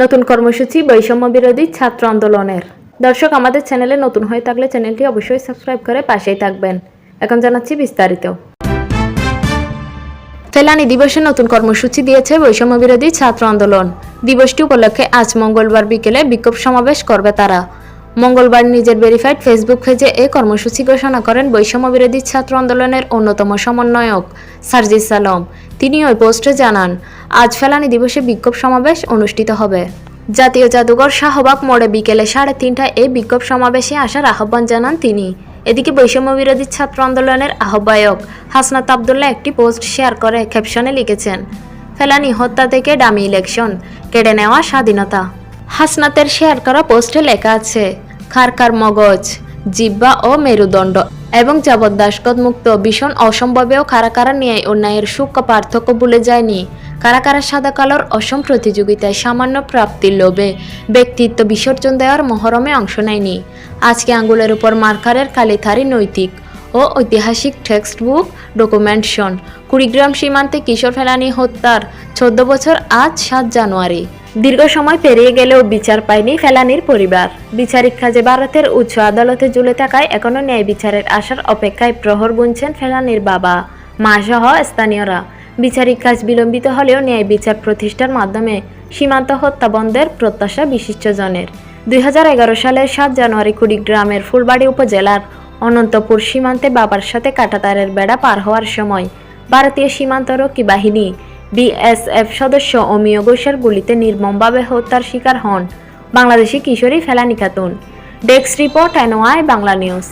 নতুন কর্মসূচি বৈষম্য বিরোধী ছাত্র আন্দোলনের। দর্শক, আমাদের চ্যানেলে নতুন হয়ে থাকলে চ্যানেলটি অবশ্যই সাবস্ক্রাইব করে পাশেই থাকবেন। এখন জানাচ্ছি বিস্তারিত। ফেলানি দিবসে নতুন কর্মসূচি দিয়েছে বৈষম্য বিরোধী ছাত্র আন্দোলন। দিবসটি উপলক্ষে আজ মঙ্গলবার বিকেলে বিক্ষোভ সমাবেশ করবে তারা। মঙ্গলবার নিজের ভেরিফাইড ফেসবুক পেজে এ কর্মসূচি ঘোষণা করেন বৈষম্য বিরোধী ছাত্র আন্দোলনের অন্যতম সমন্বয়ক সার্জিস আলম তিনি ওই পোস্টে জানান, আজ ফেলানি দিবসে বিক্ষোভ সমাবেশ অনুষ্ঠিত হবে। জাতীয় জাদুঘর শাহবাগ মোড়ে বিকেলে সাড়ে তিনটায় এই বিক্ষোভ সমাবেশে আসার আহ্বান জানান তিনি। এদিকে বৈষম্য বিরোধী ছাত্র আন্দোলনের আহ্বায়ক হাসনাত আবদুল্লাহ একটি পোস্ট শেয়ার করে ক্যাপশনে লিখেছেন, ফেলানি হত্যা থেকে ডামি ইলেকশন, কেড়ে নেওয়া স্বাধীনতা। হাসনাতের শেয়ার করা পোস্টে লেখা আছে খারকার মগজ জিব্বা ও মেরুদণ্ড এবং যাবৎদাসগত মুক্ত, ভীষণ অসম্ভবেও কারা কারা ন্যায় অন্যায়ের সূক্ষ্ম পার্থক্য ভুলে যায়নি। কারা কারা সাদা কালোর অসম প্রতিযোগিতায় সামান্য প্রাপ্তির লোভে ব্যক্তিত্ব বিসর্জন দেওয়ার মহরমে অংশ নেয়নি। আজকে আঙ্গুলের উপর মার্কারের কালিথারি নৈতিক ও ঐতিহাসিক টেক্সট বুক ডকুমেন্টেশন। কুড়িগ্রাম সীমান্তে কিশোর ফেলানি হত্যার চোদ্দ বছর আজ সাত জানুয়ারি। দীর্ঘ সময় পেরিয়ে গেলেও বিচার পায়নি ফেলানির পরিবার। বিচারিক কাজে ভারতের উচ্চ আদালতে ঝুলে থাকায় এখনও ন্যায় বিচারের আসার অপেক্ষায় প্রহর গুনছেন ফেলানির বাবা মা সহ স্থানীয়রা। বিচারিক কাজ বিলম্বিত হলেও ন্যায় বিচার প্রতিষ্ঠার মাধ্যমে সীমান্ত হত্যা বন্ধের প্রত্যাশা বিশিষ্টজনের। দুই হাজার এগারো সালের সাত জানুয়ারি কুড়িগ্রামের ফুলবাড়ি উপজেলার অনন্তপুর সীমান্তে বাবার সাথে কাটাতারের বেড়া পার হওয়ার সময় ভারতীয় সীমান্তরক্ষী বাহিনী বিএসএফ সদস্য অমিয় ঘোষের গুলিতে নির্মমভাবে হত্যার শিকার হন বাংলাদেশি কিশোরী Felani Khatun. Desk report NY Bangla news.